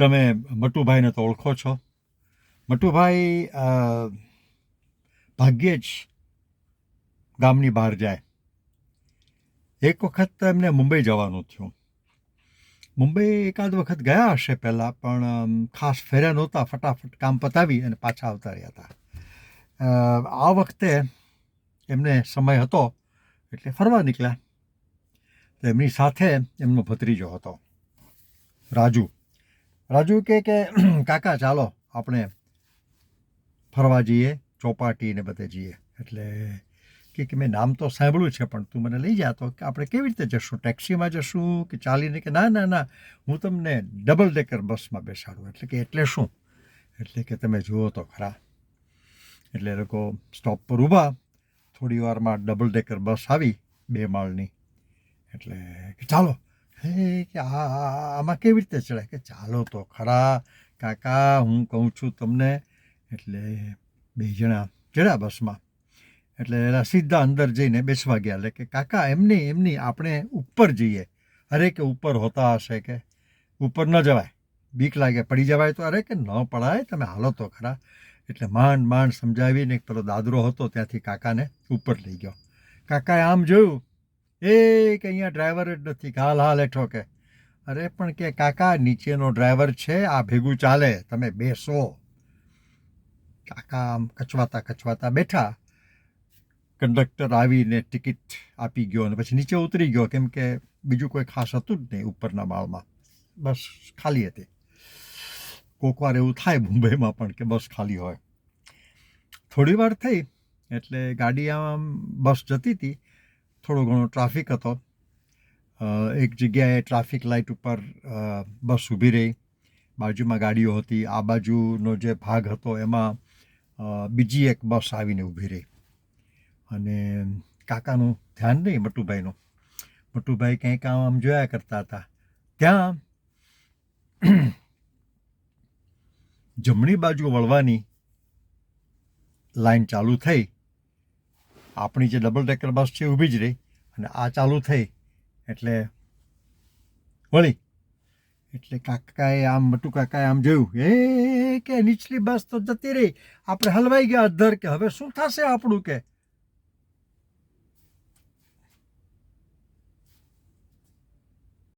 તમે મટુભાઈને તો ઓળખો છો. મટુભાઈ ભાગ્યે જ ગામની બહાર જાય. એક વખત એમને મુંબઈ જવાનું થયું. મુંબઈ એકાદ વખત ગયા હશે પહેલાં, પણ ખાસ ફેર્યા નહોતા, ફટાફટ કામ પતાવી અને પાછા આવતા રહ્યા હતા. આ વખતે એમને સમય હતો એટલે ફરવા નીકળ્યા. એમની સાથે એમનો ભત્રીજો હતો, રાજુ. રાજુ કે કે, કાકા ચાલો આપણે ફરવા જઈએ, ચોપાટી ને બધે જઈએ. એટલે કે કે મેં નામ તો સાંભળ્યું છે, પણ તું મને લઈ જા તો કે આપણે કેવી રીતે જશું? ટેક્સીમાં જશું કે ચાલીને? કે ના ના ના. હું તમને ડબલ ડેકર બસમાં બેસાડું. એટલે કે એટલે શું? એટલે કે તમે જુઓ તો ખરા. એટલે લોકો સ્ટોપ પર ઊભા. થોડી વારમાં ડબલ ડેકર બસ આવી, બે માળની. એટલે ચાલો હે કે આ આમાં કેવી રીતે ચડાય? કે ચાલો તો ખરા, કાકા, હું કહું છું તમને, એટલે બે જણા ચડ્યા બસમાં. એટલે એના સીધા અંદર જઈને બેસવા ગયા. એટલે કે કાકા, એમની એમની, આપણે ઉપર જઈએ. અરે કે ઉપર હોતા હશે કે? ઉપર ન જવાય. બીક લાગે, પડી જવાય તો. અરે કે ન પડાય, તમે હાલો તો ખરા. એટલે માંડ માંડ સમજાવીને એક પેલો દાદરો હતો ત્યાંથી કાકાને ઉપર લઈ ગયો. કાકાએ આમ જોયું એ કે અહીંયા ડ્રાઈવર જ નથી હાલ હાલ હેઠો કે. અરે, પણ કે કાકા, નીચેનો ડ્રાઈવર છે, આ ભેગું ચાલે, તમે બેસો. કાકા આમ કચવાતા કચવાતા બેઠા. કંડક્ટર આવીને ટિકિટ આપી ગયો અને પછી નીચે ઉતરી ગયો, કેમ કે બીજું કોઈ ખાસ હતું જ નહીં ઉપરના માળમાં. બસ ખાલી હતી. કોક વાર એવું થાય મુંબઈમાં પણ કે બસ ખાલી હોય. થોડી વાર થઈ, એટલે ગાડી આમ બસ જતી હતી. થોડો ઘણો ટ્રાફિક હતો. એક જગ્યાએ ટ્રાફિક લાઇટ ઉપર બસ ઊભી રહી. બાજુમાં ગાડીઓ હતી. આ બાજુનો જે ભાગ હતો એમાં બીજી એક બસ આવીને ઊભી રહી. અને કાકાનું ધ્યાન નહીં મટુભાઈનું. મટુભાઈ કંઈક આમ આમ જોયા કરતા હતા. ત્યાં જમણી બાજુ વળવાની લાઈન ચાલુ થઈ. આપણી જે ડબલ ડેકર બસ છે ઊભી જ રહી અને આ ચાલુ થઈ. એટલે વળી, એટલે કાકાએ આમ, મટુ કાકાએ આમ જોયું એ કે નીચલી બસ તો જતી રહી. આપણે હલવાઈ ગયા અધર કે, હવે શું થશે આપણું કે?